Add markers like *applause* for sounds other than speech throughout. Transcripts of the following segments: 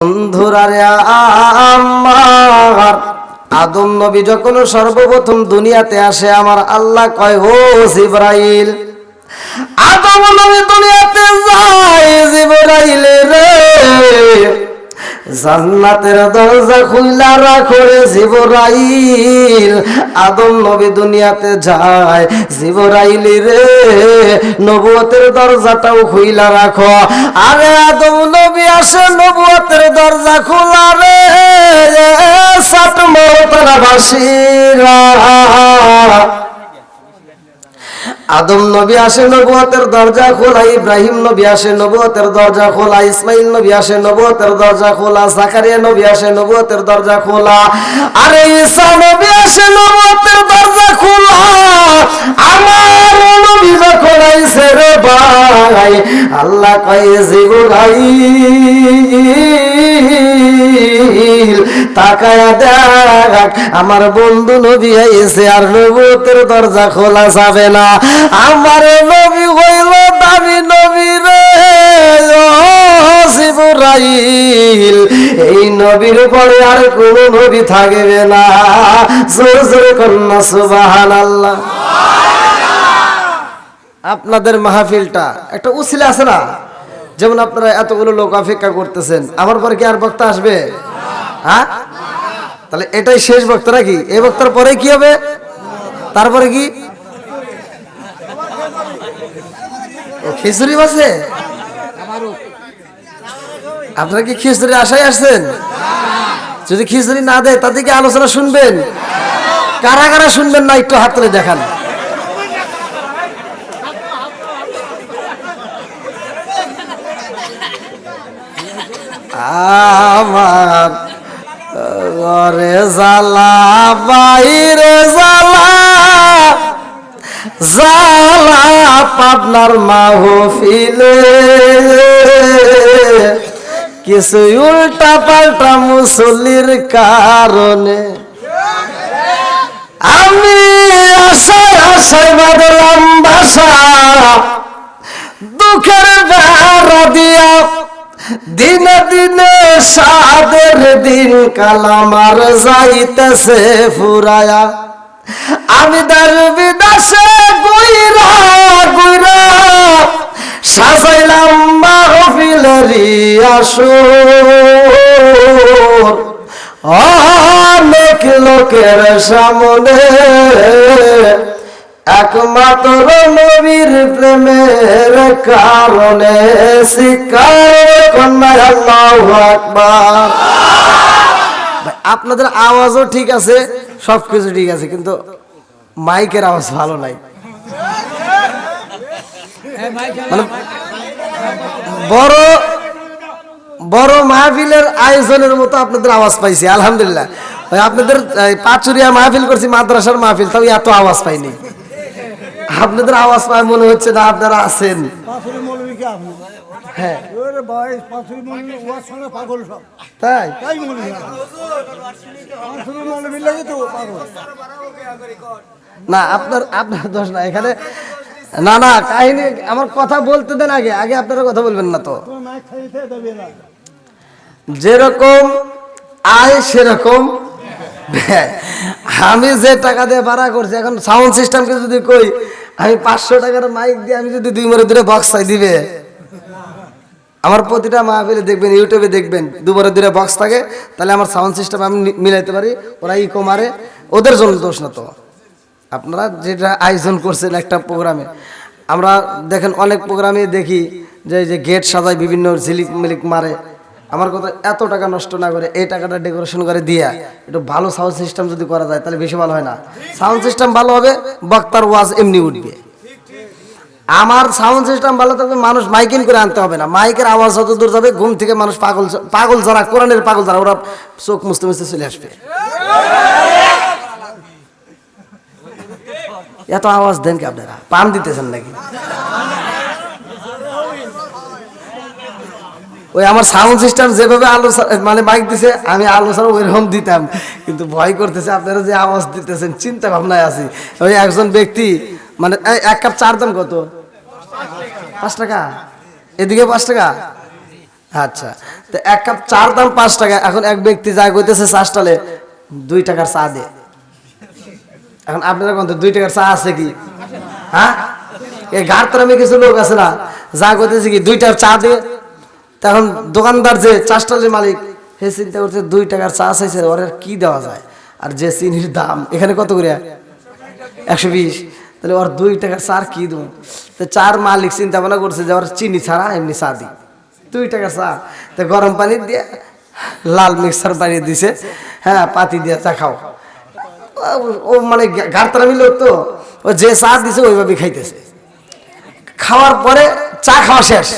বন্ধুরা রে আমার। আদম নবী যখন সর্বপ্রথম দুনিয়াতে আসে, আমার আল্লাহ কয়, ও জিব্রাইল, আদম নবী দুনিয়াতে যায় জিব্রাইল রে। জান্নাতের দরজা খুইলা রাখো রে জিবরাইল। আদম নবী দুনিয়াতে যায়, জিবরাইল রে নবুয়তের দরজাটাও খুইলা রাখো। আরে আদম নবী আসে নবুয়তের দরজা খোলা রে, সাত মতারা বাসিরা। আদম নবী আসে, নবুয়তের দরজা খোলা, ইব্রাহিম নবী আসে, নবুয়তের দরজা খোলা, ইসমাইল নবী আসে, নবুয়তের দরজা খোলা, জাকারিয়া নবী আসে, নবুয়তের দরজা খোলা। আরে ঈসা নবী আসে, নবুয়তের দরজা খোলা। আমার নবী যখন আইছে রে ভাই, আল্লাহ কয়ে জিবরাইল তাকায়া দেখ, আমার বন্ধু নবী আইছে আর নবুয়তের দরজা খোলা যাবে না। আমার নবী হইল দামি নবী রে। জিবরাইল এই নবীর পরে আর কোন নবী থাকবে না। জোর, জোরে কন্যা সুবাহান আল্লাহ আপনাদের মাহফিলটা একটা উসিলে আছে না? যেমন আপনারা এতগুলো লোক অপেক্ষা করতেছেন, আমার পরে কি আর বক্তা আসবে? হ্যাঁ? তাহলে এটাই শেষ বক্তা নাকি? এই বক্তার পরে কি হবে? তারপরে কি ও, খিচুড়ি বাসে আপনারা কি খিচুড়ি আশায় আসছেন? যদি খিচুড়ি না দেয়, তাদের কি আলোচনা শুনবেন? কারা কারা শুনবেন না, একটু হাত তুলে দেখান। আমার ঘরে জ্বালা, বাইরে জ্বালা। জ্বালা পাবনার মাহফিলে। কিছু উল্টা পাল্টা মুসলির কারণে। আমি আশায় আশায় বাদলাম বাসা দুঃখের বেড়া দিয়া দিনে দিনে সাদের দিন কালামার যাইতেছে ফুরায়া। আমি দার বিদাসে গুইরা গুইরা, সাজাইলাম মাহফিলেরি আসর অনেক লোকের সামনে একমাত্র নবীর প্রেমের কারণে শিকার কন্যায় আল্লাহু আকবার। আপনাদের আওয়াজও ঠিক আছে। সবকিছু ঠিক আছে, কিন্তু মাইকের আওয়াজ ভালো নাই। মানে বড় বড় মাহফিলের আয়োজনের মতো আপনাদের আওয়াজ পাইছি, আলহামদুলিল্লাহ। আপনাদের পাচুরিয়া মাহফিল করছি, মাদ্রাসার মাহফিল, তাও এত আওয়াজ পাইনি। আপনাদের আওয়াজ পায় মনে হচ্ছে না আপনারা আছেন। হ্যাঁ। ওরে ভাই পাথরি মৌলবী ওয়ার সঙ্গে পাগল সব। তাই? তাই মৌলবী পাথরি মৌলবী লাগে তো পাগল। না আপনার আপনার দোষ না। এখানে না না কাহিনী আমার কথা বলতে দেন আগে। আগে আপনারা কথা বলবেন না তো। যেরকম আয় সেরকম। আমি যে টাকা দিয়ে ভাড়া করছি এখন সাউন্ড সিস্টেমকে যদি কই আমি পাঁচশো টাকার মাইক দিয়ে আমি যদি দুই মরে দূরে বক্স চাই দিবে। আমার প্রতিটা মাহফিলে দেখবেন, ইউটিউবে দেখবেন, দুবারে দূরে বক্স থাকে, তাহলে আমার সাউন্ড সিস্টেম আমি মিলাইতে পারি, ওরা ইকো মারে, ওদের জন্য দোষ না তো। আপনারা যেটা আয়োজন করছেন একটা প্রোগ্রামে আমরা দেখেন অনেক প্রোগ্রামে দেখি যে যে গেট সাজায় বিভিন্ন ঝিলিক মিলিক মারে, আমার কথা এত টাকা নষ্ট না করে, এই টাকাটা ডেকোরেশন করে দিয়া, একটু ভালো সাউন্ড সিস্টেম যদি করা যায়, তাহলে বেশি ভালো হয় না। সাউন্ড সিস্টেম ভালো হবে, বক্তার ওয়াজ এমনি উঠবে। আমার সাউন্ড সিস্টেম ভালো থাকবে মানুষ মাইকিং করে আনতে হবে না। মাইকের আওয়াজ যত দূর যাবে, ঘুম থেকে মানুষ পাগল পাগল যারা, কোরআনের পাগল যারা, ওরা চোখ মুছতে মুছতে চলে আসবে। এত আওয়াজ দেন কি আপনারা? পান দিতেছেন নাকি? ওই আমার সাউন্ড সিস্টেম যেভাবে আলোচনা মানে মাইক দিছে, আমি আলোচনা ওইরকম দিতাম। কিন্তু ভয় করতেছে আপনারা যে আওয়াজ দিতেছেন, চিন্তা ভাবনায় আছি। ওই একজন ব্যক্তি মানে এক কাপ চার দাম কত? পাঁচ টাকা? এদিকে পাঁচ টাকা? আচ্ছা। তো এক কাপ চার দাম পাঁচ টাকা। এখন এক ব্যক্তি যা করতেছে চা স্টলে দুই টাকার চা দে। এখন আপনারা কোন দুই টাকার চা আছে কি? হ্যাঁ? এই গাড়তরামে কিছু লোক আছে না, যা করতেছে কি দুই টাকার চা দে। তখন দোকানদার যে চা স্টলের মালিক, সে চিন্তা করছে দুই টাকার চা চাইছে ওর আর কি দেওয়া যায়? আর যে চিনির দাম, এখানে কত করে একশো বিশ। তাহলে ওর দুই টাকার চার কি দেবো? তো চার মালিক চিন্তা ভাবনা করছে যে ওর চিনি ছাড়া এমনি চা দিই দুই টাকা চা। তো গরম পানি দিয়ে লাল মিক্সার পানি দিছে। হ্যাঁ পাতি দিয়ে চা খাও। ও- মানে গাড়তারা মিল তো। ও যে চা দিছে ওইভাবে খাইতেছে। খাওয়ার পরে চা খাওয়া শেষ।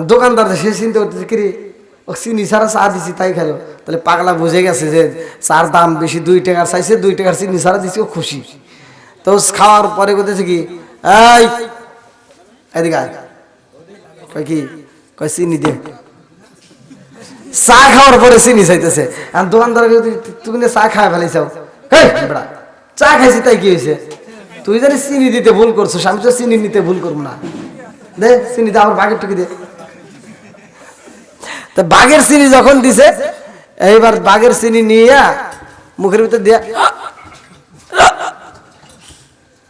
দোকানদার সে চিন্তা করতেছে, কিরে, ও চিনি ছাড়া চা দিছি, তাই খেলো তাহলে পাগলা বুঝে গেছে যে চার দাম বেশি, দুই টাকার চাইছে, দুই টাকার চিনি ছাড়া দিছি, ও খুশি। তো খাওয়ার পরে করতেছে কি, এই এদিকে। কয় কি কয় চিনি দে চা খাওয়ার পরে চিনি চাইতেছে আর দোকানদার তুমি চা খায় ফেলাইছাও বেড়া চা খাইছি তাই কি হয়েছে তুই জানি চিনি দিতে ভুল করছ আমি তো চিনি নিতে ভুল করব না দে চিনি দে আমার বাঘের টুকি দে তা বাঘের চিনি যখন দিছে এইবার বাঘের চিনি নিয়ে মুখের ভিতর দিয়া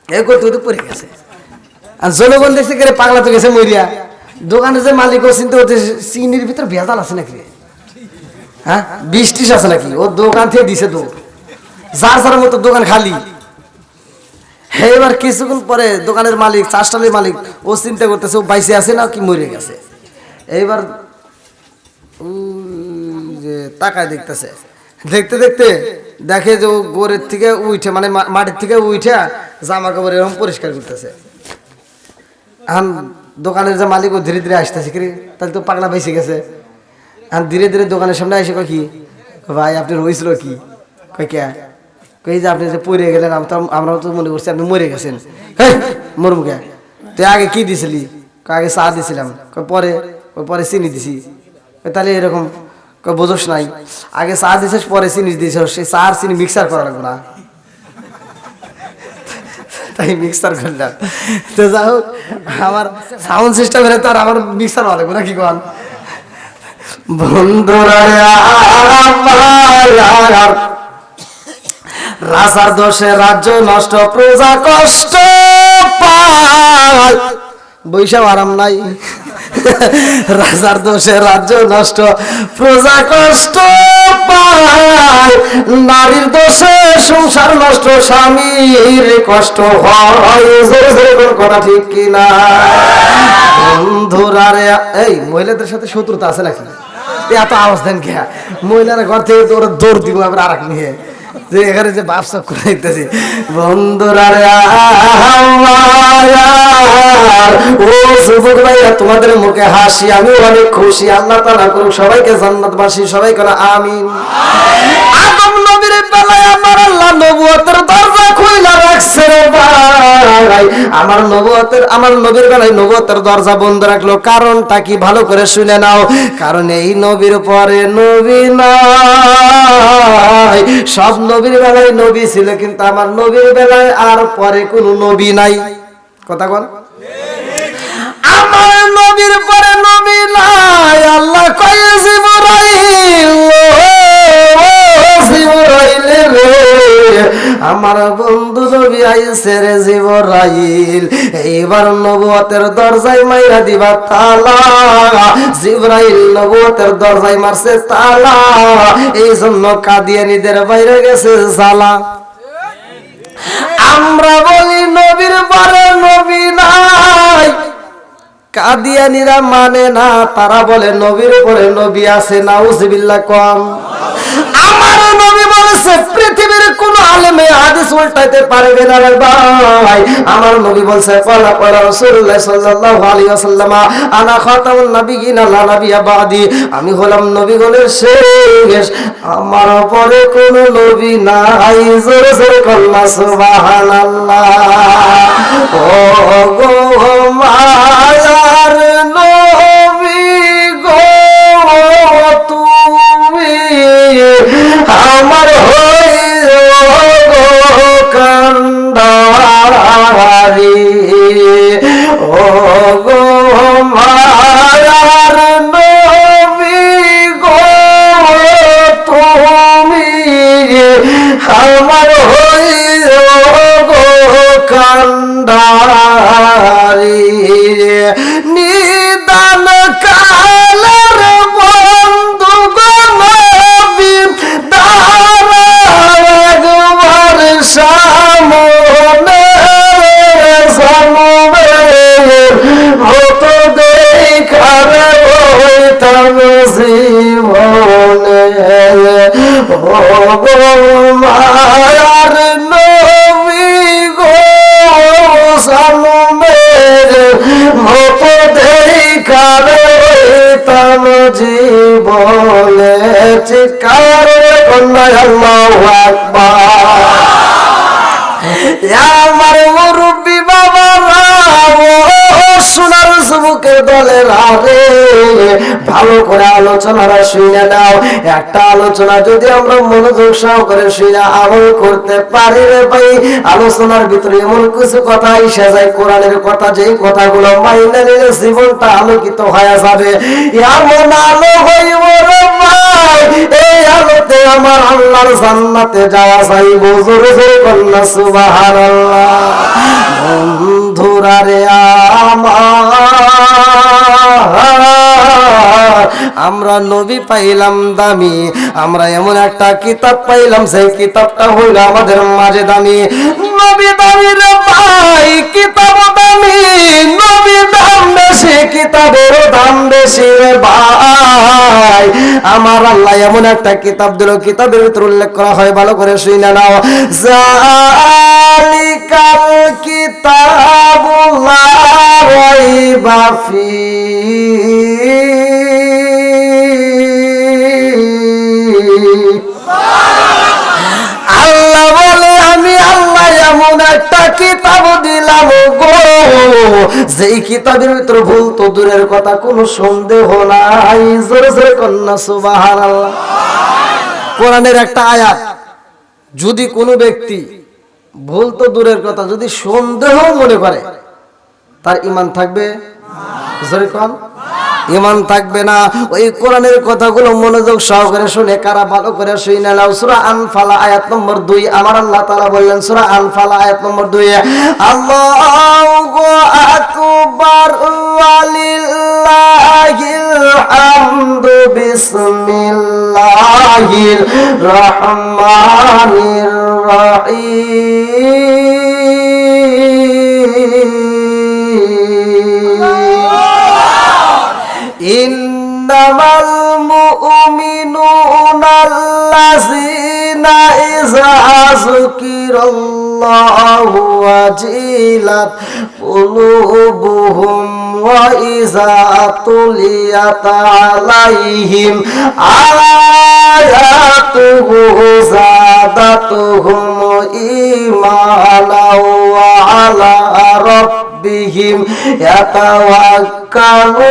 এ করতে করতে পড়ে গেছে আর জনগণ দেখছে কে রে, পাগলা তো গেছে মরিয়া। দোকানে যে মালিক চিন্তা করতে চিনির ভিতর ভেজাল আছে নাকি? হ্যাঁ? বিষ টিস আছে নাকি? ও দোকান থেকে দিছে দৌড়। যার যার মতো দোকান খালি। এবার কিছুক্ষণ পরে দোকানের মালিক চাষটালের মালিক ও চিন্তা করতেছে ও বাইসে আছে না কি মরে গেছে? এইবার যে তাকায় দেখতেছে। দেখতে দেখতে দেখে যে ও গোরের থেকে উঠে মানে মাটির থেকে উঠে জামা কাপড় এরকম পরিষ্কার করতেছে। এখন দোকানের যে মালিকও ধীরে ধীরে আসতেছে কি তাহলে তো পাগলা বেঁচে গেছে। এখন ধীরে ধীরে দোকানের সামনে আসে কয় কি? ভাই, আপনি রয়েছিল কি? কয় কে? কই যে আপনি যে পড়ে গেলেন আমরাও তো মনে করছি আপনি মরে গেছেন। মরবো কে? তুই আগে কি দিছিলি? আগে চা দিছিলাম। পরে? পরে চিনি দিছি। তাহলে এরকম বোঝোস নাই। আগে চা দিছিস, পরে চিনি দিছিস। সেই চা আর চিনি মিক্সার করা লাগবে না। তাই মিক্সার করলাম। তো যাই হোক, আমার সাউন্ড সিস্টেম হলে তো আর আমার মিক্সার ভালো না, কি কন? বন্ধুরা রাজার দোষে রাজ্য নষ্ট, প্রজা কষ্ট পায়। বৈশাখ আরাম নাই। রাজার দোষে রাজ্য নষ্ট, প্রজা কষ্ট পায়। নারীর দোষে সংসার নষ্ট, স্বামীর কষ্ট হয়। জোরে ঠিক কিনা? বন্ধুরা রে, এই মহিলাদের সাথে শত্রুতা আছে নাকি? এত আওয়াজ দেন কে? মহিলারা ঘর থেকে ওরা দৌড় দিব, আবার আর এক নিয়ে। যে এখানে যে বাপ সব করাইতেছি বন্ধুরা তোমাদের মুখে হাসি আমি অনেক খুশি। আল্লাহ তালা করুক সবাইকে জান্নাতবাসী সবাই করে আমিন। আমার নবীর বেলায় দরজা বন্ধ রাখল। কারণটা কি ভালো করে শুনে নাও। কারণ এই নবীর পরে নবী নাই। সব নবীর বেলায় নবী ছিল, কিন্তু আমার নবীর বেলায় আর পরে কোনো নবী নাই। কথা বল। আমার নবীর পরে নবী নাই। আল্লাহ কয়ে জিবরাইল আমার বন্ধু নবী আইছে রে জিবরাইল, এইবার নবুয়তের দরজায় মাইরা দিবা তালা। জিবরাইল নবুয়তের দরজায় মারছে তালা। এই জন্য কাদিয়ানিদের বাইরে গেছে জালা আমরা বলি নবীর পরে নবী নাই। কাদিয়ানিরা মানে না, তারা বলে নবীর পরে নবী আছে, নাউজুবিল্লাহ কম। আমার নবী পৃথিবীর কোন আলেমে হাদিস উল্টাইতে পারবে না রে ভাই। আমার নবী বলছে রাসূলুল্লাহ সাল্লাল্লাহু আলাইহি ওয়াসাল্লাম আনা খাতামুন বাদি। আমি হলাম নবীগণের শেষ। আমার পরে কোন নবী নাই। জোরে জোরে কল্লা সুবহানাল্লাহ। ও গো মায়ার নবী। ও গো মায়ার নবী গো তুমি আমার হইল গো কান্দারি দলের আরে ভালো করে আলোচনাটা শুনে নাও। একটা আলোচনা যদি আমরা মনোযোগ সহকারে শুনে আমল করতে পারি রে ভাই, আলোচনার ভিতরে এমন কিছু কথা এসে যায়, কোরআনের কথা, যেই কথাগুলো মাইনে নিলে জীবনটা আলোকিত হয়ে যাবে। এমন আলো হইব রে ভাই, এই আলোতে আমার আল্লাহর জান্নাতে যাওয়া যাইব। জোরে জোরে কন্যা সুবহানাল্লাহ। বন্ধুরা আমরা। নবী পাইলাম দামি, আমরা এমন একটা কিতাব পাইলাম, সেই কিতাবটা হইল আমাদের মাঝে দামি। নবী দামি রে ভাই কিতাব দামি, নবী দাম। বেশি কিতাবের দাম বেশি ভাই। আমার আল্লাহ এমন একটা কিতাব দিল, কিতাবের ভিতর উল্লেখ করা হয়, ভালো করে শুনে নাও। জালিকাল কিতাবুল্লাহ ফি। কিতাব দিলাম গো। যেই কিতাবের ভিতর ভুল তো দূরের কথা, কোনো সন্দেহ নাই। জোরে জোরে কন্যা সুবাহান কোরআনের একটা আয়াত, যদি কোনো ব্যক্তি ভুল তো দূরের কথা, যদি সন্দেহ মনে করে, তার ইমান থাকবে? জোরে কন। ইমান থাকবে না। ওই কোরআনের কথাগুলো মনোযোগ সহকারে শুনে, কারা ভালো করে শুনে নাও। সূরা আনফাল আয়াত নম্বর 2 আমার আল্লাহ তাআলা বললেন, সূরা আনফাল আয়াত নম্বর 2 আল্লাহু আকবার, ওয়ালিল্লাহিল হামদু বিসমিল্লাহির রহমানির রহিম। ইন্নামাল মুমিনুনা আল্লাযিনা ইযা যুকিরাল্লাহু ওয়াজিলাত কুলুবুহুম ওয়া ইযা তুলিয়াত আলাইহিম আয়াতুহু যাদাতুহুম ঈমানা ওয়া আলা রাব্বিহিম ربهم يتوكلون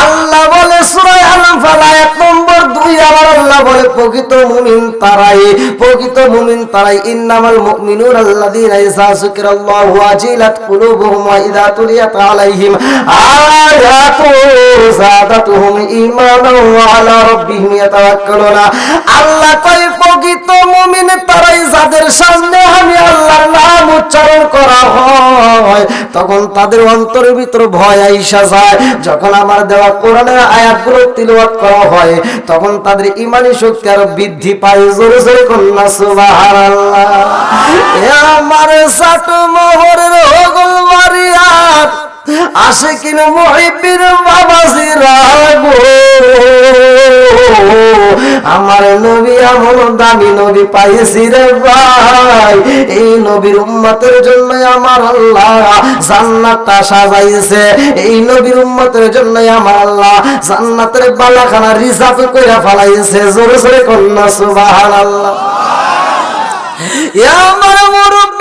আল্লাহ বলে সূরা আনফাল আয়াত নম্বর 2 আল্লাহ বলে, প্রকৃত মুমিন তারাই, প্রকৃত মুমিন তারাই। ইন্নামাল মুমিনুন ওয়াজিলাত কুলুবুহুম ওয়া ইযা তুলিয়াত আলাইহিম আয়াতু যাদাতুহুম ওয়া আলা রাব্বিহিম আল্লাহ প্রকৃত মুমিন তারাই যাদের সামনে আমি আল্লাহর নাম উচ্চারণ করা হয়, তখন তাদের অন্তরের ভিতর ভয় আইসা যায়। যখন আমার দেওয়া কোরআনের আয়াতগুলো তিলওয়াত করা হয়, তখন তাদের ইমানি শক্তি আরও বৃদ্ধি পায়। জোরে জোরে কন্যা সুবাহ আমার সাত মোহরের হগল আসে কিনা মহিবির বাবাজি রাগো। আমার নবী এমন দামি নবী পাইছি রে ভাই। এই নবীর উম্মতের জন্য আমার আল্লাহ জান্নাতটা সাজাইছে। এই নবীর উম্মতের জন্য আমার আল্লাহ জান্নাতের বালাখানা রিজার্ভ কইরা ফেলাইছে। জোরে জোরে কন্যা, সুবহানাল্লাহ। এ আমার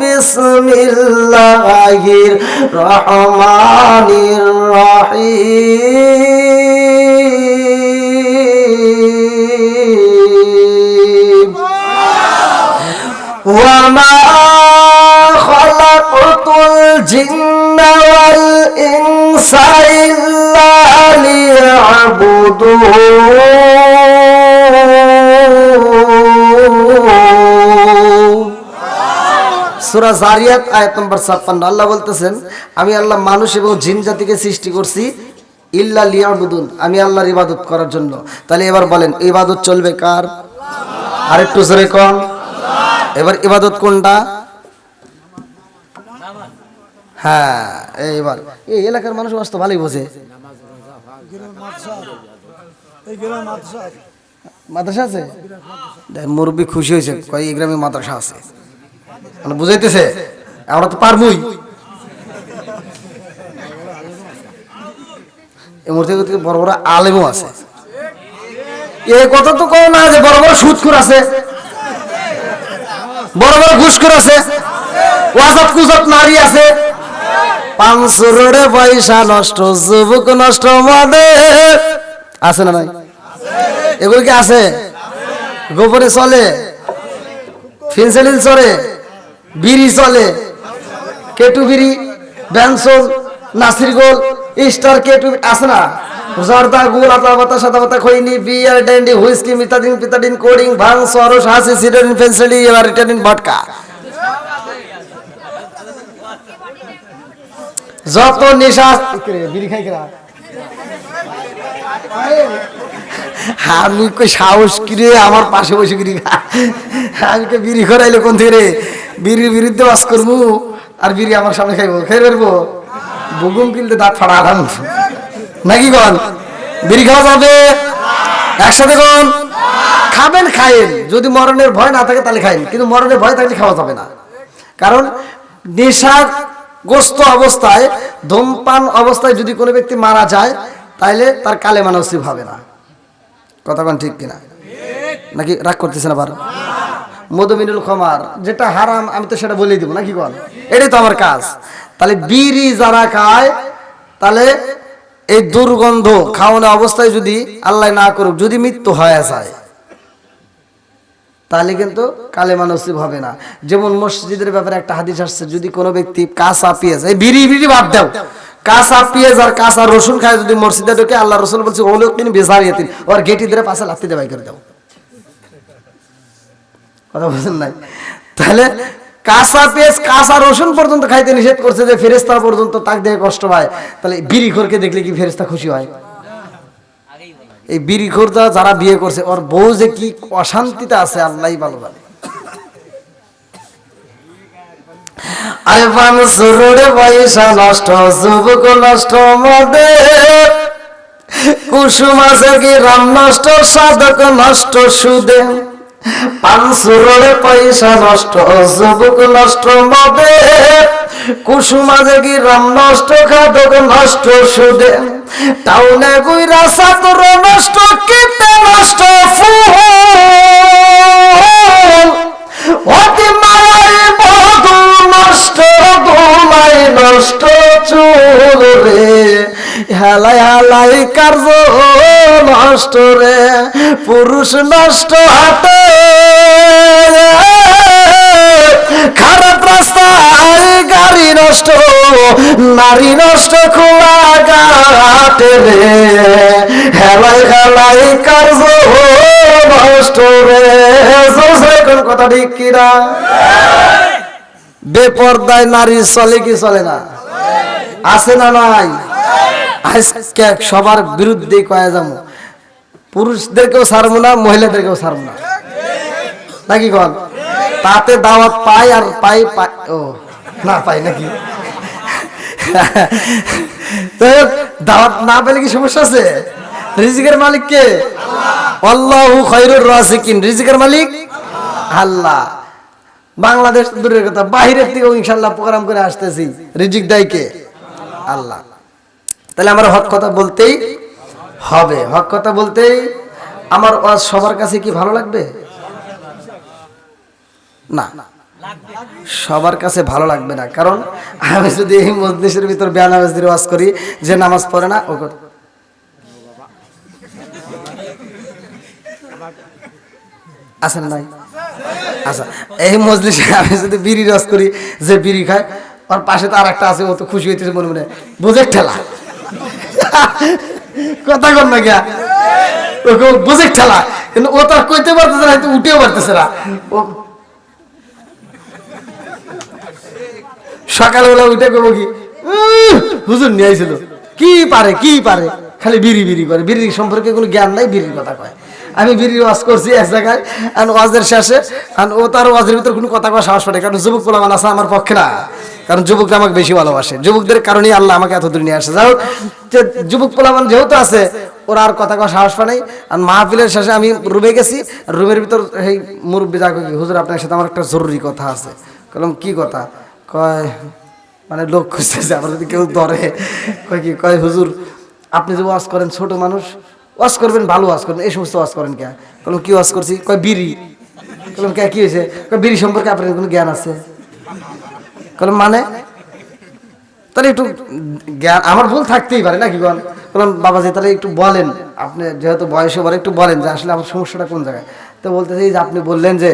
বিসমিল্লাহির রহমানির রহিম। ওয়া মা খলাকতুল জিন্না ওয়াল ইনসা ইল্লা লিয়াবুদুন সূরা জারিয়াত আয়াত নম্বর 56 আল্লাহ বলতেছেন, আমি আল্লাহ মানুষ এবং জিন জাতিকে সৃষ্টি করছি, ইল্লা লিয়াবুদুন। আমি আল্লাহর ইবাদত করার জন্য। তাহলে এবার বলেন, ইবাদত চলবে কার? আরেকটু জোরে কোন। এবার ইবাদত কোনটা? হ্যাঁ এইবার। এই এলাকার মানুষ অস্ত ভালোই বোঝে। মাদ্রাসা আছে? মুরব্বি খুশি হয়েছে, কয়, এই গ্রামে মাদ্রাসা আছে। মানে বুঝাইতেছে, আমরা তো পারবই। বড় বড় আলেমও আছে। কথা তো না যে বড় বড় আছে। বড় বড় আছে। নারী আছে। পাঁচ রোডে পয়সা নষ্ট, যুবক নষ্ট মদে আছে না নাই? এগুলো কি আছে? গোপনে চলে? ফিনসেলিন চলে বিড়ি চলে। কেটু বিড়ি ব্যানসন নাসির গোল স্টার কেটু আছে না? জর্দা, গুল আতা সাদা বিয়ার ড্যান্ডি হুইস্কি, মিতাদিন কোডিং ভাং সরস হাসি ফেন্সেলি এবার ভটকা। যত নেশা আমি কই সাহস কিরে? আমার পাশে বসে গিরি আমি বিড়ি করাইলে কোন থেকে বিড়ির বিরুদ্ধে বাস করব, আর বিড়ি আমার সামনে খাইবো। খাই পারব বুগুম কিনতে দাঁত ফাড়া আরাম নাকি কন? বিড়ি খাওয়া যাবে? একসাথে কোন? খাবেন, খায়েন। যদি মরণের ভয় না থাকে তাহলে খাইন কিন্তু মরণের ভয় থাকলে খাওয়া যাবে না। কারণ নেশাগ্রস্ত অবস্থায়, ধূমপান অবস্থায় যদি কোনো ব্যক্তি মারা যায়, তাহলে তার কালে মানসিব হবে না। কথা ঠিক কিনা? নাকি রাগ করতেছেন আবার? মধুমিনুল খমার, যেটা হারাম, আমি তো সেটা বলেই দিব, নাকি বল এটাই তো আমার কাজ। তাহলে বিড়ি যারা খায়, তাহলে এই দুর্গন্ধ খাওয়ানো অবস্থায় যদি আল্লাহ না করুক, যদি মৃত্যু হয়ে যায়, তাহলে কিন্তু কালেমা নসিব হবে না। যেমন মসজিদের ব্যাপারে একটা হাদিস আসছে, যদি কোনো ব্যক্তি কাঁচা পেঁয়াজ, এই বিড়ি বিড়ি বাদ দাও। কাঁচা পেঁয়াজ আর কাঁচা রসুন খায় যদি মসজিদে ঢুকে, আল্লাহ রসুল বলছে ওলো তিনি বেজারিয়াতিন ওর গেটি ধরে পাশে লাত্তি দেবাই করে দাও। কথা বলছেন নাই। তাহলে কাঁচা পেঁয়াজ, কাঁচা রসুন পর্যন্ত খাইতে নিষেধ করছে যে ফেরেস্তা পর্যন্ত তাক দেখে কষ্ট হয় তাহলে বিড়ি খোরকে দেখলে কি ফেরেস্তা খুশি হয়? এই বিড়ি খোরদা যারা বিয়ে করছে, ওর বউ যে কি অশান্তিতে আছে আল্লাহ ভালো মদে কুসুম আছে কি রাম নষ্ট, সাধক নষ্ট, সুদে পাঁচশোরে পয়সা নষ্ট, যুবক নষ্ট মদে। কুসুমাজে কি রাম নষ্ট, খাদক নষ্ট সুদে। টাউনে গুইরা সাতর নষ্ট, কীটে নষ্ট ফুল। অতি মালাই বধু নষ্ট দুলাই নষ্ট চুল রে। হেলাই হেলাই কার্য নষ্ট রে, পুরুষ নষ্ট হাতে। খারাপ রাস্তায় গাড়ি নষ্ট, নারী নষ্ট খোলা গাটে রে। হেলাই হেলাই কার্য নষ্ট রে। কোন কথা ঠিক কিনা বেপর্দায় নারী চলে কি চলে না? আছে না নাই? আজকে সবার বিরুদ্ধে কয়া যাব। পুরুষদেরকেও ছাড়বো না, মহিলাদেরকেও ছাড়বো না। নাকি কন? তাতে দাওয়াত পাই আর পাই ও, না পাই নাকি? দাওয়াত না পেলে কি সমস্যা আছে? রিজিকের মালিক কে? আল্লাহু রিজিকের মালিক? আল্লাহ। বাংলাদেশ দূরের কথা, বাহিরের থেকেও ইনশাল্লাহ প্রোগ্রাম করে আসতেছি। রিজিক দেয় কে? আল্লাহ। তাহলে আমার হক কথা বলতেই হবে। হক কথা বলতেই আমার ওয়াজ সবার কাছে কি ভালো লাগবে? না। সবার কাছে ভালো লাগবে না। কারণ আমি যদি এই মসজিদের ভিতর বেয়ানামাজ দিয়ে ওয়াজ করি, যে নামাজ পড়ে না, ও আছেন নাই? আচ্ছা এই মজলিসে আমি যদি বিড়ি রস করি, যে বিড়ি খায়, ওর পাশে তো আর একটা আছে, ও তো খুশি হইতেছে মনে মনে। বুঝে ঠেলা। কথা কর না গিয়া। ওকে বুঝে ঠেলা। কিন্তু ও তো আর কইতে পারতেছে না উঠেও পারতেছে না। ও সকালবেলা উঠে করব কি হুজুর নিয়ে আইছিল। কি পারে কি পারে? খালি বিড়ি বিড়ি করে। বিড়ি সম্পর্কে কোনো জ্ঞান নাই বিড়ির কথা কয়। আমি বিড়ি ওয়াজ করছি এক জায়গায় আর ওয়াজের শেষে আর ও তার ওয়াজের ভিতর কোনো কথা কয় সাহস না, কারণ যুবক পোলামান আছে আমার পক্ষে না। কারণ যুবকরা আমাকে বেশি ভালোবাসে। যুবকদের কারণেই আল্লাহ আমাকে এত দূর নিয়ে আসে। যাই হোক যুবক পোলামান যেহেতু আছে ওরা আর কথা কয় সাহস পায় আর মাহফিলের শেষে আমি রুমে গেছি রুমের ভিতর এই মুরব্বী যা কয় কি, হুজুর আপনার সাথে আমার একটা জরুরি কথা আছে। বললাম কি কথা? কয় মানে লোক খুঁজতেছে আবার যদি কেউ ধরে। কয় কি কয় হুজুর আপনি যে ওয়াজ করেন ছোট মানুষ ওয়াজ করবেন ভালো ওয়াজ করবেন এই সমস্ত ওয়াজ করেন কে? বললাম কি ওয়াজ করছি? কয় বিড়ি। বললাম কে কি হয়েছে? কয় বিড়ি সম্পর্কে আপনার কোনো জ্ঞান আছে? বললাম মানে? তাহলে একটু জ্ঞান আমার ভুল থাকতেই পারে, নাকি বল বললাম বাবাজি, তাহলে একটু বলেন। আপনি যেহেতু বয়সে বলে একটু বলেন যে আসলে আমার সমস্যাটা কোন জায়গায়? তো বলতেছে যে আপনি বললেন যে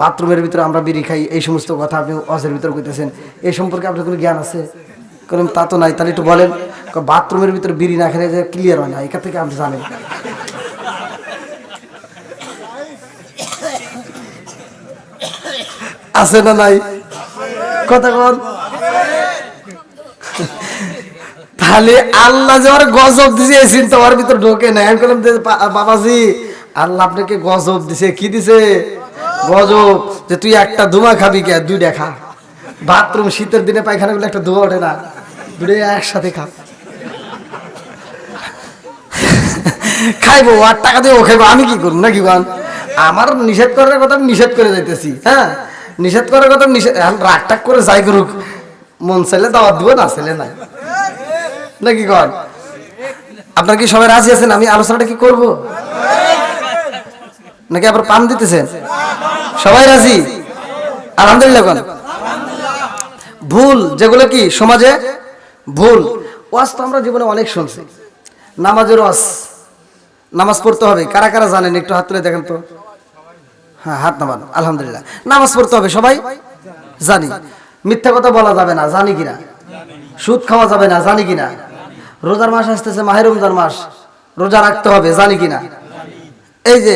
বাথরুমের ভিতরে আমরা বিড়ি খাই, এই সমস্ত কথা আপনি অজের ভিতরে কইতেছেন এই সম্পর্কে আপনার কোনো জ্ঞান আছে? বললাম তা তো নাই, তাহলে একটু বলেন। বাথরুমের ভিতরে বিড়ি না খেলে যে ক্লিয়ার হয় না, এখান থেকে আপনি জানেন। আছে না নাই? তাহলে আল্লাহ যে গজব দিছে, এই চিন্তা ওর ভিতর ঢোকে না। আমি বললাম বাবাজি, আল্লাহ আপনাকে গজব দিছে। কি দিছে? গজব যে তুই একটা ধুমা খাবি কে? বাথরুম শীতের দিনে পায়খানা করলে একটা ধোয়া ওঠে না। দুটোই একসাথে খা। খাইবো, আর টাকা দিয়ে ও খাইবো। আমি কি করব নাকি আমার নিষেধ করার কথা আমি নিষেধ করে যাইতেছি হ্যাঁ? নিষেধ করার কথা নিষেধ রাগ টাগ করে যাই করুক। মন ছেলে দাওয়াত দিব, না চাইলে নাই। নাকি কন? আপনার কি সবাই রাজি আছেন? আমি আলোচনাটা কি করব? নাকি আবার পান দিতেছেন? সবাই রাজি? আলহামদুলিল্লাহ কন। ভুল, যেগুলো কি? সমাজে ভুল। ওয়াজ তো আমরা জীবনে অনেক শুনছি। নামাজের ওয়াজ, নামাজ পড়তে হবে। কারা কারা জানেন? একটু হাত তুলে দেখেন তো। হ্যাঁ হাত নামান, আলহামদুলিল্লাহ। নামাজ পড়তে হবে সবাই? জানি। মিথ্যা কথা বলা যাবে না, জানি কিনা। সুদ খাওয়া যাবে না, জানি কিনা। রোজার মাস আসতেছে মাহের রমজান মাস। রোজা রাখতে হবে, জানি কিনা। এই যে,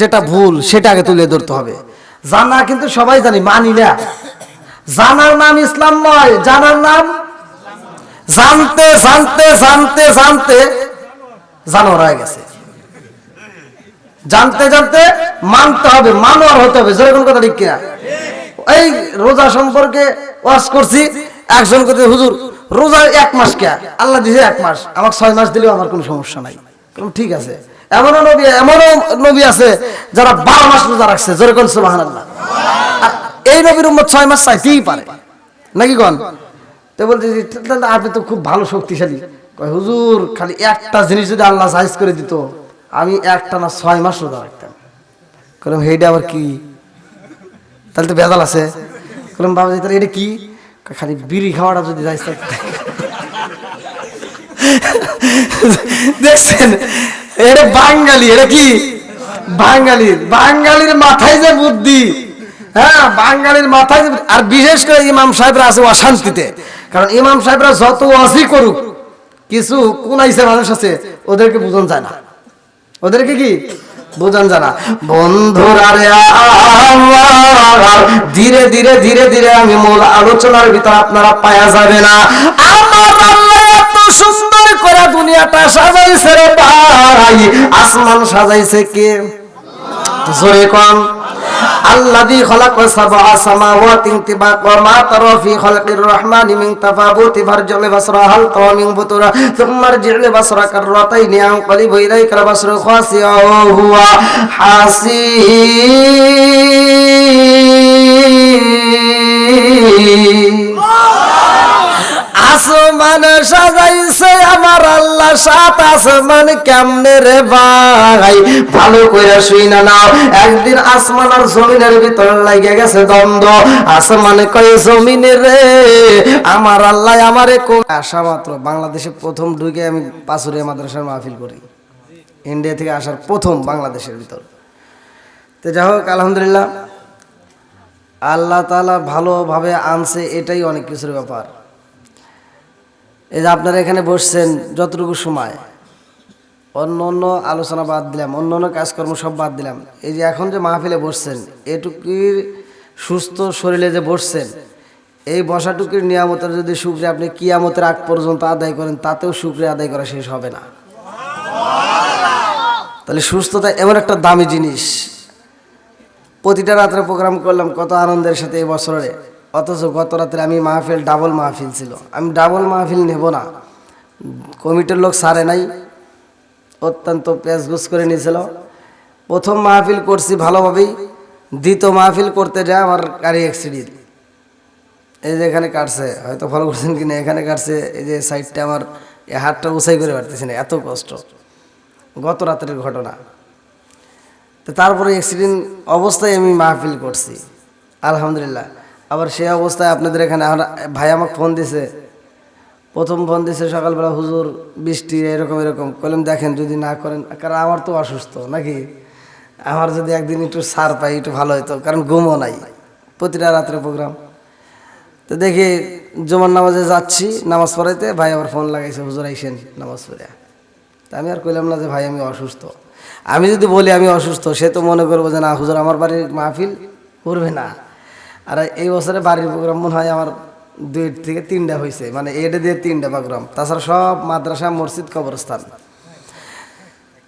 যেটা ভুল, সেটা আগে তুলে ধরতে হবে। জানা কিন্তু সবাই জানি, মানি না। জানার নাম ইসলাম নয়, জানার নাম জানতে জানতে জানতে জানতে জানোয়ার হয়ে গেছে। জানতে জানতে মানতে হবে, মানোয়ার হতে হবে। যেরকম কথা ঠিক কিনা? এই রোজা সম্পর্কে ওয়াজ করছি, একজন কথা হুজুর, রোজা এক মাস কে আল্লাহ দিছে এক মাস। আমাকে ছয় মাস দিলেও আমার কোনো সমস্যা নাই। ঠিক আছে। এমনও নবী এমনও নবী আছে যারা বারো মাস রোজা রাখছে। যেরকম সুবাহান আল্লাহ এই নবীর উম্মত ছয় মাস চাইতেই পারে। নাকি কন? তো বলতে আপনি তো খুব ভালো শক্তিশালী। কয়, হুজুর, খালি একটা জিনিস যদি আল্লাহ সাইজ করে দিত আমি একটা না ছয় মাস রোজা রাখতাম। বললাম সেইটা আবার কি? তাহলে তো বেদাল আছে। বললাম বাবাজি, তাহলে এটা কি? খালি বিড়ি খাওয়াটা যদি যাইস *laughs* দেখছেন, এটা বাঙালি, এটা কি? বাঙালির বাঙালির মাথায় যে বুদ্ধি হ্যাঁ বাঙালির মাথায় আর বিশেষ করে ইমাম সাহেবরা আছে অশান্তিতে। কারণ ইমাম সাহেবরা যত ওয়াজি করুক, কিছু কোন আইসে মানুষ আছে, ওদেরকে বুঝন যায় না। ওদেরকে কি? বোঝান জানা বন্ধুরা রে ধীরে ধীরে ধীরে ধীরে আমি মূল আলোচনার ভিতর আপনারা পায়া যাবে না। সুন্দর করে দুনিয়াটা সাজাইছে রে ভাই। আসমান সাজাইছে কে? জোরে কম আল্লাযী খালাকা সাবআ সামাওয়াতি তিবাকা মা তারা ফি খালকির রহমানি মিন তাফাবুতি ফারজি'ল বাসরা হাল তারা মিন ফুতুরা থুম্মা রজি'ল বাসরা কাররাতাইনি আনকালিবু ইলাইকা বাসরু খাসিয়া হুয়া হাসিব আসমান সাজাইছে আমার আল্লাহ, সাত আসমান কেমনে রে ভাই? ভালো করে শুই না নাও। একদিন আসমান আর জমিনের ভিতর লাগে গেছে দ্বন্দ্ব। আসমান কয়, জমিনে রে, আমার আল্লাহ আমারে আসা মাত্র বাংলাদেশে প্রথম ঢুকে আমি পাঁচুরিয়া মাদ্রাসার মাহফিল করি। ইন্ডিয়া থেকে আসার প্রথম বাংলাদেশের ভিতর। তো যাই হোক, আলহামদুলিল্লাহ। আল্লাহ তাআলা ভালোভাবে আনছে, এটাই অনেক কিছুর ব্যাপার। এই যে আপনারা এখানে বসছেন যতটুকু সময়, অন্য অন্য আলোচনা বাদ দিলাম, অন্য অন্য কাজকর্ম সব বাদ দিলাম। এই যে এখন যে মাহফিলে বসছেন, এটুকুর সুস্থ শরীরে যে বসছেন, এই বসাটুকুর নিয়ামতের যদি শুক্রিয়া আপনি কিয়ামতের আগ পর্যন্ত আদায় করেন, তাতেও শুক্রিয়া আদায় করা শেষ হবে না। তাহলে সুস্থতা এমন একটা দামি জিনিস। প্রতিটা রাত্রে প্রোগ্রাম করলাম, কত আনন্দের সাথে এই বছরে। অথচ গত রাত্রে আমি মাহফিল ডাবল মাহফিল ছিল। আমি ডাবল মাহফিল নেব না। কমিটির লোক সারে নাই। অত্যন্ত পেঁচগুছ করে নিয়েছিল। প্রথম মাহফিল করছি ভালোভাবেই। দ্বিতীয় মাহফিল করতে যায় আমার গাড়ি অ্যাক্সিডেন্ট এই যে এখানে কাটছে, হয়তো ফলো করছেন কিনা এখানে কাটছে, এই যে সাইডটা আমার, এই হাতটা উঁচাই করে পারতেছি না, এত কষ্ট। গত রাত্রের ঘটনা। তো তারপরে অ্যাক্সিডেন্ট অবস্থায় আমি মাহফিল করছি। আলহামদুলিল্লাহ। আবার সেই অবস্থায় আপনাদের এখানে আমরা- ভাই আমাকে ফোন দিছে। প্রথম ফোন দিছে সকালবেলা, হুজুর, বৃষ্টি, এরকম এরকম। কলম দেখেন, যদি না করেন, কারণ আমার তো অসুস্থ, নাকি? আমার যদি একদিন একটু সার পাই, একটু ভালো হতো কারণ ঘুমও নাই। প্রতিটা রাত্রে প্রোগ্রাম। তো দেখি, জুমার নামাজে যাচ্ছি, নামাজ পড়াইতে, ভাই আবার ফোন লাগাইছে, হুজুর, আইসেন নামাজ পড়ে তা আমি আর কইলাম না যে, ভাই, আমি অসুস্থ। আমি যদি বলি, আমি অসুস্থ, সে তো মনে করব যে, না, হুজুর, আমার বাড়ির মাহফিল করবে না। আর এই বছরে বাড়ির প্রোগ্রাম মনে হয় আমার দুই থেকে তিনটা হয়েছে মানে এটা দিয়ে তিনটা প্রোগ্রাম। তাছাড়া সব মাদ্রাসা, মসজিদ, কবরস্থান।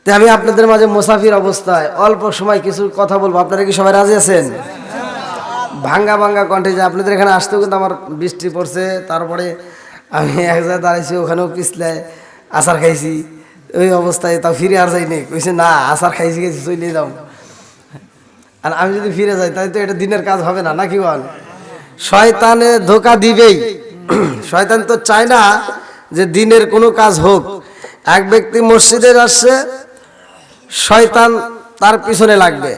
তো আমি আপনাদের মাঝে মুসাফির অবস্থায় অল্প সময় কিছু কথা বলব। আপনারা কি সবাই রাজি আছেন? ভাঙ্গা ভাঙ্গা কণ্ঠে যে আপনাদের এখানে আসতেও কিন্তু আমার বৃষ্টি পড়ছে, তারপরে আমি এক জায়গায় দাঁড়াইছি, ওখানেও পিছলে আচার খাইছি। ওই অবস্থায় তাও ফিরে আর যাইনি। কইছে, না, আচার খাইছি, গেছি চলে যাও। আর আমি যদি ফিরে যাই তাই তো এটা দিনের কাজ হবে না, নাকি বল? শয়তানে ধোকা দিবেই। *clears throat* শয়তান তো চায় না যে দিনের কোনো কাজ হোক। এক ব্যক্তি মসজিদে আসছে শয়তান তার পিছনে লাগবে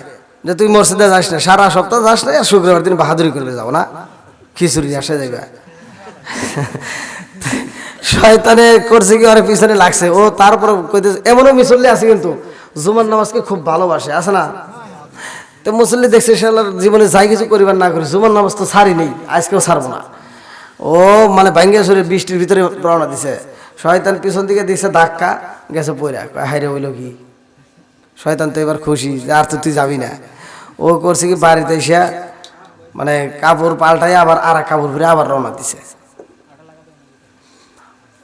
যে তুই মসজিদে যাস না, সারা সপ্তাহ যাস না আর শুক্রবার দিন বাহাদুরি করে যাও না। খিচুড়ি আসে যাবে *laughs* শয়তানে করছে কি, ওর পিছনে লাগছে। ও তারপর কইতে এমনও মুসল্লি আছে কিন্তু, জুমার নামাজকে খুব ভালোবাসে, আছে না? তো মুসল্লি দেখছে আল্লাহর জীবনে যাই কিছু করিবার না করে, জুমার নামাজ তো ছাড়ি নেই, আজকেও ছাড়বো না। ও মানে ভাঙ্গেশ্বরে বৃষ্টির ভিতরে রওনা দিছে। শয়তান পিছন দিকে দিছে ধাক্কা, গেছে পইরা হাইরে হইল কি? শয়তান তো এবার খুশি আর তো তুই যাবি না। ও করছে কি, বাড়িতে এসে মানে কাপড় পাল্টাই আবার আর কাপড় পরে আবার রওনা দিছে।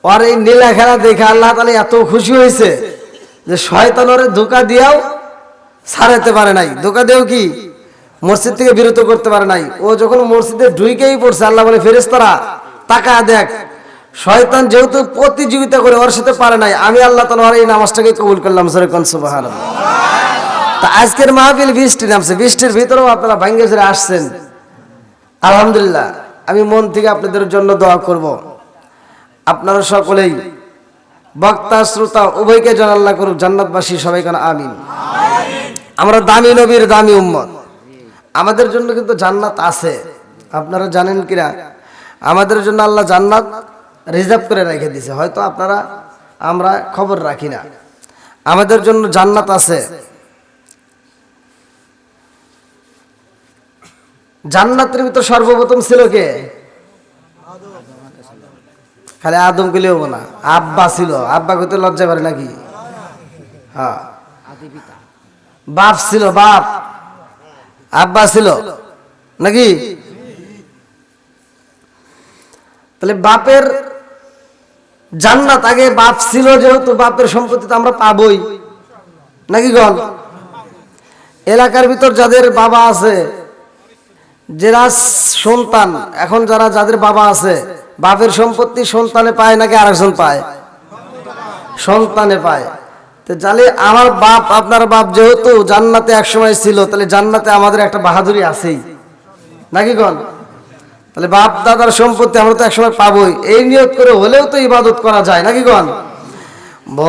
আর এই নীলা খেলা দেখে আল্লাহ তাহলে এত খুশি হয়েছে যে শয়তান ওরে ধোকা দিয়াও ছাড়াতে পারে নাই। ধোকা দিয়েও কি? মসজিদ থেকে বিরত করতে পারে নাই। ও যখন মসজিদে ঢুইকেই পড়ছে, আল্লাহ বলে ফেরেস্তারা তাকা দেখ, শয়তান যেহেতু প্রতিযোগিতা করে ওর সাথে পারে নাই, আমি আল্লাহ তালা এই নামাজটাকে কবুল করলাম সরে কনসুবাহান তা আজকের মাহফিল বৃষ্টি নামছে, বৃষ্টির ভিতরেও আপনারা ভাঙ্গে ঝরে আসছেন। আলহামদুলিল্লাহ, আমি মন থেকে আপনাদের জন্য দোয়া করব। আপনারা সকলেই বক্তা, শ্রোতা, উভয়কে যেন আল্লাহ করুক, জান্নাতবাসী সবাই কেন আমিন। আমরা দামি নবীর দামি উম্মত। আমাদের জন্য কিন্তু জান্নাত আছে। আপনারা জানেন কিনা? আমাদের জন্য আল্লাহ জান্নাত রিজার্ভ করে রেখে দিয়েছে। হয়তো আপনারা, আমরা খবর রাখি না। আমাদের জন্য জান্নাত আছে। জান্নাতের ভিতর সর্বপ্রথম ছিল কে? খালি আদম গেলেও না। আব্বা ছিল। আব্বা কইতে লজ্জা করে নাকি? হ্যাঁ। বাপ ছিল বাপ। আব্বা ছিল। নাকি? তাহলে বাপের জান্নাত আগে বাপ ছিল যেহেতু বাপের সম্পত্তি তো আমরা পাবই। নাকি গল? এলাকার ভিতর যাদের বাবা আছে, যারা সন্তান, এখন যারা যাদের বাবা আছে, বাপের সম্পত্তি সন্তানে পায় নাকি আরেকজন পায়? সন্তানে পায়। তো জালে আমার বাপ, আপনার বাপ যেহেতু জান্নাতে একসময় ছিল, তাহলে জান্নাতে আমাদের একটা বাহাদুরি আছেই। নাকি কন? তাহলে বাপ দাদার সম্পত্তি আমরা তো একসময় পাবোই। এই নিয়োগ করে হলেও তো ইবাদত করা যায়, নাকি কন?